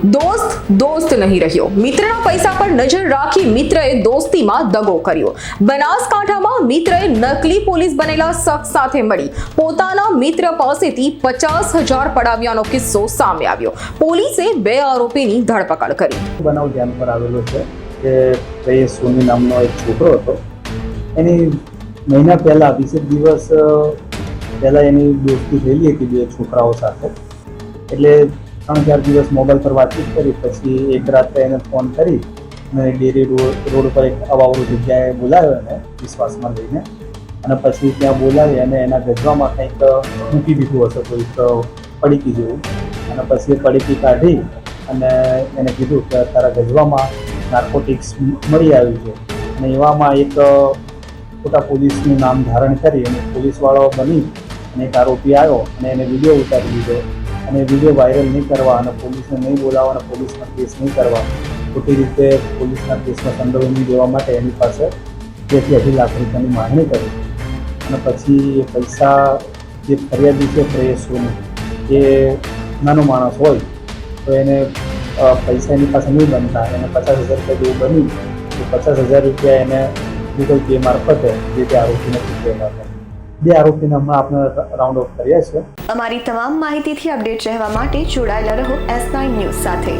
દોસ્ત દોસ્ત નહીં રહ્યો. મિત્રના પૈસા પર નજર રાખી મિત્રએ દોસ્તીમાં દગો કર્યો. બનાસકાંઠામાં મિત્રએ નકલી પોલીસ બનેલા શખ્સ સાથે મળી. પોતાના મિત્ર પાસેથી પચાસ હજાર પડાવ્યાનો કિસ્સો સામે આવ્યો. પોલીસે બે આરોપીની ધરપકડ કરી. બનાવ ધ્યાન પર આવેલો છે કે ભાઈ સોની નામનો એક છોકરો હતો. એની મહિના પહેલાં વીસેક દિવસ પહેલાં એની દોસ્તી થયેલી હતી બે છોકરાઓ સાથે. એટલે ત્રણ ચાર દિવસ મોબાઈલ પર વાતચીત કરી, પછી એક રાત્રે એને ફોન કરી અને ડેરી રોડ રોડ પર એક અવાવરું જગ્યાએ બોલાવ્યો એને, વિશ્વાસમાં લઈને. અને પછી ત્યાં બોલાવી અને એના ગજવામાં કંઈક મૂકી દીધું હશે, કોઈક પડીકી જેવું. અને પછી પડીકી કાઢી અને એને કીધું કે તારા ગજવામાં નાર્કોટિક્સ મળી આવ્યું છે. અને એવામાં એક ખોટા પોલીસનું નામ ધારણ કરી અને પોલીસવાળો બની અને એક આરોપી આવ્યો અને એને વીડિયો ઉતારી દીધો. અને વીડિયો વાયરલ નહીં કરવા અને પોલીસને નહીં બોલાવવા અને પોલીસના કેસ નહીં કરવા, ખોટી રીતે પોલીસના કેસમાં નહીં દેવા માટે એની પાસે બેથી અઢી લાખ રૂપિયાની માંગણી કરી. અને પછી પૈસા જે ફરિયાદી છે પ્રેયસ સોની, એ નાનો માણસ હોય, તો એને પૈસા એની પાસે નહીં બનતા. એને પચાસ હજાર રૂપિયા જેવું બન્યું, તો પચાસ હજાર રૂપિયા એને ગૂગલ પે મારફતે જે તે આરોપીને ચૂકવેલા હતા. બે આરોપીને આપણે રાઉન્ડ ઓફ કર્યા છે. અમારી તમામ માહિતીથી અપડેટ રહેવા માટે જોડાયેલા રહો એસ નાઇન ન્યૂઝ સાથે.